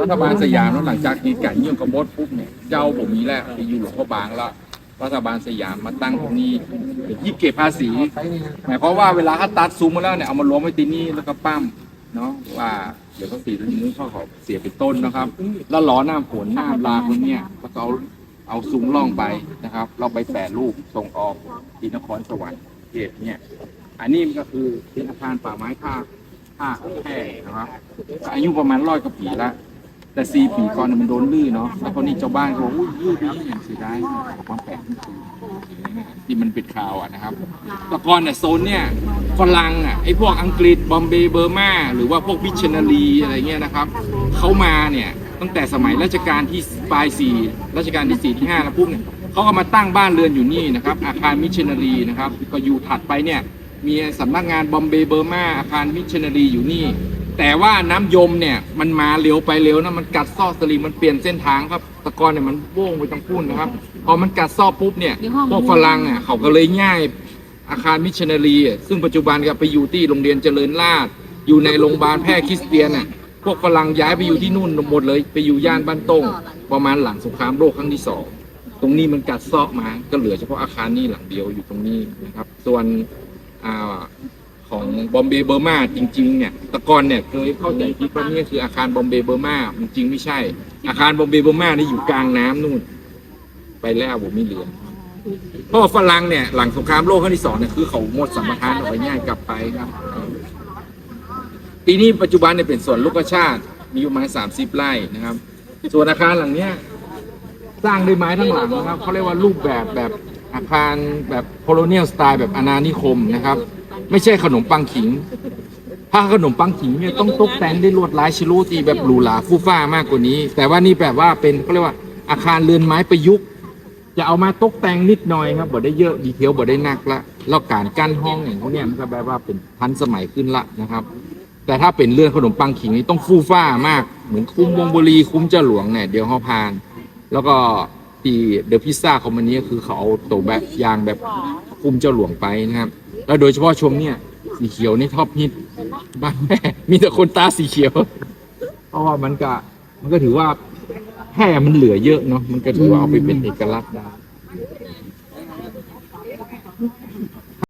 รัฐบาลสยามแล้วหลังจากที่ไก่เยี่ยมกระมดปุ๊บเนี่ยเจ้าผมมีแหล้วไปอยู่หลวงพ่อบางแล้วรัฐบาลสยามมาตั้งตรงนี้เป็นที่เก็บภาษีหมายความว่าเวลาเขาตัดซุ้มมาแล้วเนี่ยเอามารวมไว้ที่นี่แล้วก็ปั้มเนาะว่าเดี๋ยวภาษีตรงนี้เขาขอเสียเป็นต้นนะครับ แล้วล้อหน้าฝนหน้าลาพวกเนี้ยแล้วก็เอาเอาซุ้มล่องไปนะครับ เราไปแปรรูปส่งออกที่นครสวรรค์เขตเนี่ย อันนี้มันก็คือเป็นอาคารป่าไม้ภาค ภาคแพร่นะครับอายุประมาณร้อยกว่าปีละแต่ซีปีก่อนน่ะมันโดนลื่นเนาะแล้วคนนี้ชาวบ้านก็บอกอุ้ยลื่นดีอย่างเสียดายความแปลกที่มันป็นข่าวอะนะครับแต่ก่อนเนี่ยโซนเนี่ยฝรั่งอะไอ้พวกอังกฤษบอมเบย์เบอร์มาหรือว่าพวกมิชชันนารีอะไรเงี้ยนะครับเขามาเนี่ยตั้งแต่สมัยรัชกาลที่ปลายสี่รัชกาลที่สี่ที่ห้าแล้วปุ๊บเนี่ยเขาก็มาตั้งบ้านเรือนอยู่นี่นะครับอาคารมิชชันนารีนะครับก็อยู่ถัดไปเนี่ย มีสำนักงานบอมเบย์เบอร์มาอาคารมิชชันนารีอยู่นี่ แต่ว่าน้ำยมเนี่ยมันมาเร็วไปเร็วนะมันกัดซอกสลิงมันเปลี่ยนเส้นทางครับแตะกอนเนี่ยมันโว่งไปตรงพุ่นนะครับ พอมันกัดซอกปุ๊บเนี่ยพวกฝรั่งอะเขาก็เลยง่ายอาคารมิชชันนารีอะซึ่งปัจจุบันก็ไปอยู่ที่โรงเรียนเจริญราษฎร์อยู่ในโรงพยาบาลแพทย์คริสเตียนอะพวกฝรั่งย้ายไปอยู่ที่นู่นหมดเลย ไปอยู่ย่านบ้านตงประมาณหลังสงครามโลกครั้งที่สองตรงนี้มันกัดซอกมาก็เหลือเฉพาะอาคารนี้หลังเดียวอยู่ตรงนี้นะครับ ส่วนอ่าของ บอมเบย์เบอร์มาจริงๆเนี่ยตะกอนเนี่ยเคยเข้าใจคิดว่านี่คืออาคารบอมเบย์เบอร์มาจริงๆไม่ใช่ อาคารบอมเบย์เบอร์มานี่อยู่กลางน้ำนู่น ไปแล้วผมไม่เหลือเพราะว่าฝรั่งเนี่ยหลังสงครามโลกครั้งที่สองเนี่ยคือเขาหมดสัมปทานออกไปง่ายกลับไปครับปีนี้ปัจจุบันเนี่ยเป็นส่วนลูกชาติมีอยู่มาสามสิบไร่นะครับ ส่วนอาคารหลังเนี้ยสร้างด้วยไม้ทั้งหลังนะครับเขาเรียกว่ารูปแบบแบบอาคารแบบโคโลเนียลสไตล์แบบอาณานิคมนะครับ ไม่ใช่ขนมปังขิง ถ้าขนมปังขิงเนี่ยต้องตกแต่งด้วยลวดลายชิลูตีแบบหรูหราฟู่ฟ้ามากกว่านี้ แต่ว่านี่แบบว่าเป็นเขาเรียกว่าอาคารเรือนไม้ประยุกต์จะเอามาตกแต่งนิดหน่อยครับบ่ได้เยอะดีเทลบ่ได้นักละแล้วการกั้นห้องอย่างพวกเนี้ยมันก็แบบว่าเป็นทันสมัยขึ้นละนะครับ แต่ถ้าเป็นเรื่อนขนมปังขิงนี่ต้องฟู่ฟ้ามาก เหมือนคุ้มวงบุรีคุ้มเจ้าหลวงเนี่ยเดี๋ยวเขาพาน แล้วก็ที่เดอะพิซซ่าคอมมานี้คือเขาเอาตัวแบบยางแบบคุ้มเจ้าหลวงไปนะครับ แล้วโดยเฉพาะช่วงเนี้ยสีเขียวนี่ท็อปฮิตบ้านแม่มีแต่คนตาสีเขียว เพราะว่ามันก็มันก็ถือว่าแห่มันเหลือเยอะเนาะมันก็ถือว่าเอาไปเป็นเอกลักษณ์ได้